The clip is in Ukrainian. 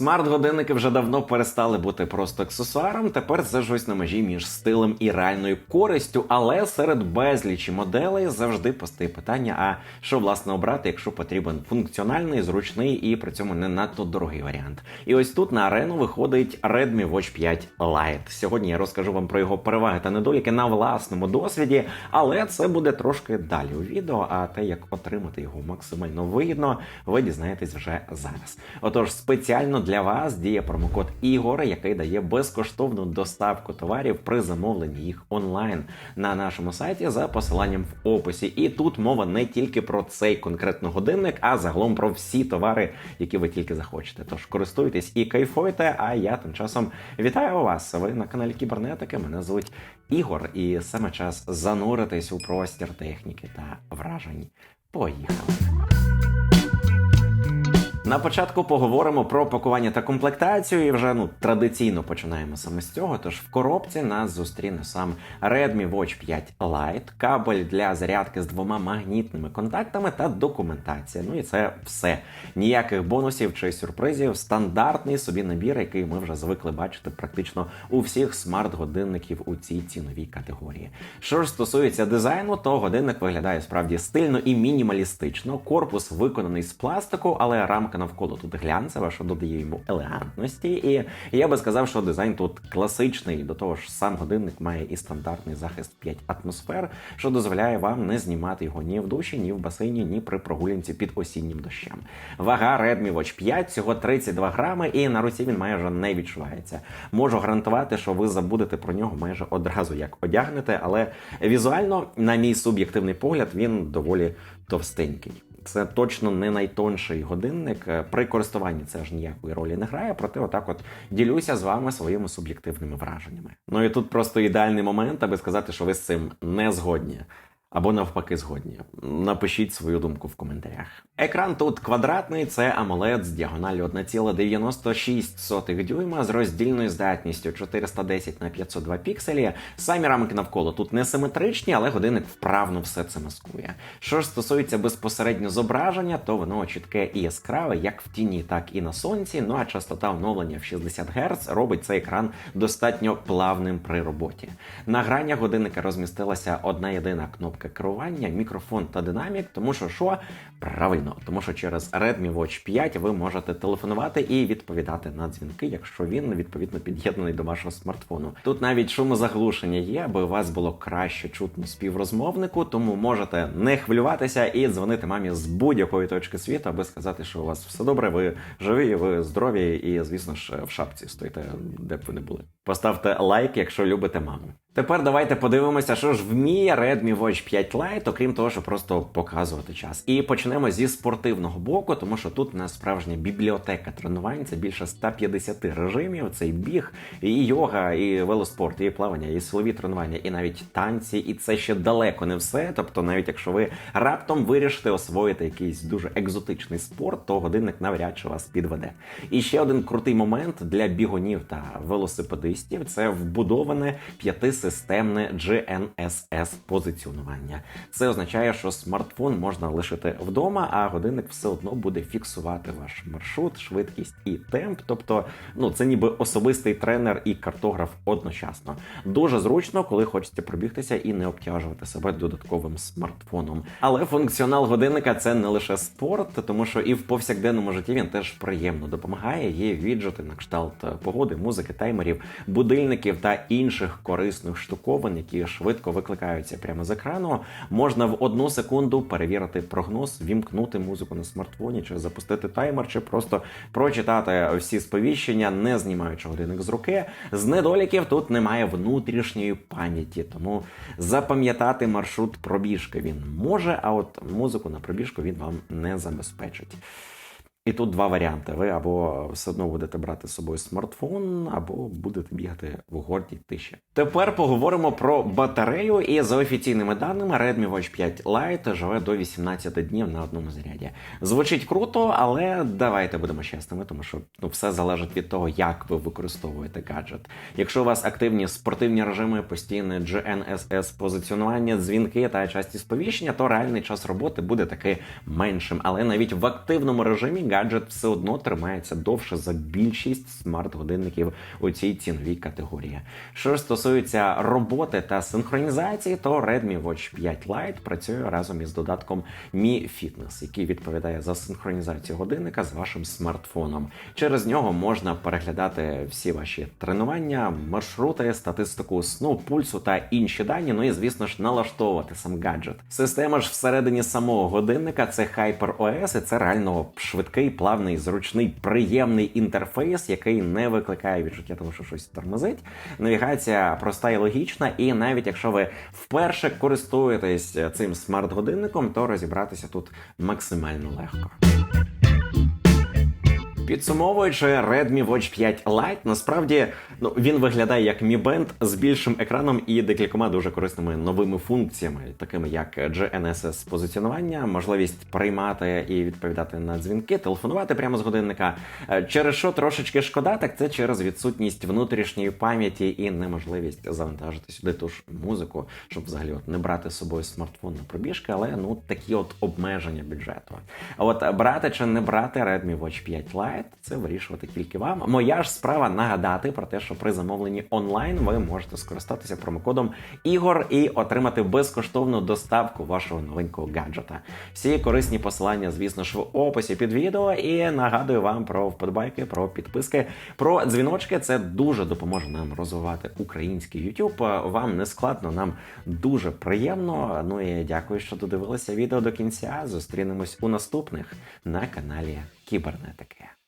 Смарт-годинники вже давно перестали бути просто аксесуаром. Тепер це щось на межі між стилем і реальною користю. Але серед безлічі моделей завжди постає питання: а що власне обрати, якщо потрібен функціональний, зручний і при цьому не надто дорогий варіант. І ось тут на арену виходить Redmi Watch 5 Lite. Сьогодні я розкажу вам про його переваги та недоліки на власному досвіді, але це буде трошки далі у відео. А те, як отримати його максимально вигідно, ви дізнаєтесь вже зараз. Отож, спеціально для вас діє промокод Ігор, який дає безкоштовну доставку товарів при замовленні їх онлайн на нашому сайті за посиланням в описі. І тут мова не тільки про цей конкретно годинник, а загалом про всі товари, які ви тільки захочете. Тож користуйтесь і кайфуйте. А я тим часом вітаю вас. Ви на каналі Кібернетики. Мене звуть Ігор, і саме час зануритись у простір техніки та вражень. Поїхали! На початку поговоримо про пакування та комплектацію, і вже ну традиційно починаємо саме з цього. Тож в коробці нас зустріне сам Redmi Watch 5 Lite, кабель для зарядки з двома магнітними контактами та документація. Ну і це все. Ніяких бонусів чи сюрпризів. Стандартний собі набір, який ми вже звикли бачити практично у всіх смарт-годинників у цій ціновій категорії. Що ж стосується дизайну, то годинник виглядає справді стильно і мінімалістично. Корпус виконаний з пластику, але рамка навколо тут глянцева, що додає йому елегантності. І я би сказав, що дизайн тут класичний. До того ж, сам годинник має і стандартний захист 5 атмосфер, що дозволяє вам не знімати його ні в душі, ні в басейні, ні при прогулянці під осіннім дощем. Вага Redmi Watch 5 всього 32 грами, і на руці він майже не відчувається. Можу гарантувати, що ви забудете про нього майже одразу як одягнете, але візуально, на мій суб'єктивний погляд, він доволі товстенький. Це точно не найтонший годинник. Е, При користуванні це ж ніякої ролі не грає, проте отак от ділюся з вами своїми суб'єктивними враженнями. Ну і тут просто ідеальний момент, аби сказати, що ви з цим не згодні. Або навпаки згодні. Напишіть свою думку в коментарях. Екран тут квадратний, це AMOLED з діагоналю 1,96 дюйма з роздільною здатністю 410 на 502 пікселі. Самі рамки навколо тут не симетричні, але годинник вправно все це маскує. Що ж стосується безпосередньо зображення, то воно чітке і яскраве, як в тіні, так і на сонці. Ну а частота оновлення в 60 Гц робить цей екран достатньо плавним при роботі. На гранях годинника розмістилася одна єдина кнопка керування, мікрофон та динамік, тому що що правильно, тому що через Redmi Watch 5 ви можете телефонувати і відповідати на дзвінки, якщо він відповідно під'єднаний до вашого смартфону. Тут навіть шумозаглушення є, аби у вас було краще чутно співрозмовнику, тому можете не хвилюватися і дзвонити мамі з будь-якої точки світу, аби сказати, що у вас все добре, ви живі, ви здорові, і звісно ж в шапці стоїте, де б ви не були. Поставте лайк, якщо любите маму. Тепер давайте подивимося, що ж вміє Redmi Watch 5 Lite, окрім того, що просто показувати час. І почнемо зі спортивного боку, тому що тут у нас справжня бібліотека тренувань. Це більше 150 режимів. Це і біг, і йога, і велоспорт, і плавання, і силові тренування, і навіть танці. І це ще далеко не все. Тобто, навіть якщо ви раптом вирішите освоїти якийсь дуже екзотичний спорт, то годинник навряд чи вас підведе. І ще один крутий момент для бігунів та велосипедистів це вбудоване п'яти системне GNSS позиціонування. Це означає, що смартфон можна лишити вдома, а годинник все одно буде фіксувати ваш маршрут, швидкість і темп. Тобто, ну це ніби особистий тренер і картограф одночасно. Дуже зручно, коли хочеться пробігтися і не обтяжувати себе додатковим смартфоном. Але функціонал годинника це не лише спорт, тому що і в повсякденному житті він теж приємно допомагає. Є віджити на кшталт погоди, музики, таймерів, будильників та інших корисних штуковин, які швидко викликаються прямо з екрану. Можна в одну секунду перевірити прогноз, вімкнути музику на смартфоні, чи запустити таймер, чи просто прочитати всі сповіщення, не знімаючи годинник з руки. З недоліків тут немає внутрішньої пам'яті, тому запам'ятати маршрут пробіжки він може, а от музику на пробіжку він вам не забезпечить. І тут два варіанти: ви або все одно будете брати з собою смартфон, або будете бігати в гордій тиші. Тепер поговоримо про батарею. І за офіційними даними, Redmi Watch 5 Lite живе до 18 днів на одному заряді. Звучить круто, але давайте будемо чесними, тому що ну все залежить від того, як ви використовуєте гаджет. Якщо у вас активні спортивні режими, постійне GNSS позиціонування, дзвінки та часті сповіщення, то реальний час роботи буде таки меншим. Але навіть в активному режимі гаджет все одно тримається довше за більшість смарт-годинників у цій ціновій категорії. Що стосується роботи та синхронізації, то Redmi Watch 5 Lite працює разом із додатком Mi Fitness, який відповідає за синхронізацію годинника з вашим смартфоном. Через нього можна переглядати всі ваші тренування, маршрути, статистику сну, пульсу та інші дані. Ну і звісно ж налаштовувати сам гаджет. Система ж всередині самого годинника це HyperOS, і це реально швидкий, плавний, зручний, приємний інтерфейс, який не викликає відчуття того, що щось тормозить. Навігація проста і логічна, і навіть якщо ви вперше користуєтесь цим смарт-годинником, то розібратися тут максимально легко. Підсумовуючи Redmi Watch 5 Lite, насправді ну він виглядає як Mi Band з більшим екраном і декількома дуже корисними новими функціями, такими як GNSS позиціонування, можливість приймати і відповідати на дзвінки, телефонувати прямо з годинника. Е, Через що трошечки шкода, так це через відсутність внутрішньої пам'яті і неможливість завантажити сюди ту ж музику, щоб взагалі от не брати з собою смартфон на пробіжки, але ну такі от обмеження бюджету. А от брати чи не брати Redmi Watch 5 Lite, це вирішувати тільки вам. Моя ж справа нагадати про те, що при замовленні онлайн ви можете скористатися промокодом ігор і отримати безкоштовну доставку вашого новенького гаджета. Всі корисні посилання, звісно ж, в описі під відео. І нагадую вам про вподобайки, про підписки, про дзвіночки. Це дуже допоможе нам розвивати український YouTube. Вам не складно, нам дуже приємно. Ну і дякую, що додивилися відео до кінця. Зустрінемось у наступних на каналі Кібернетики.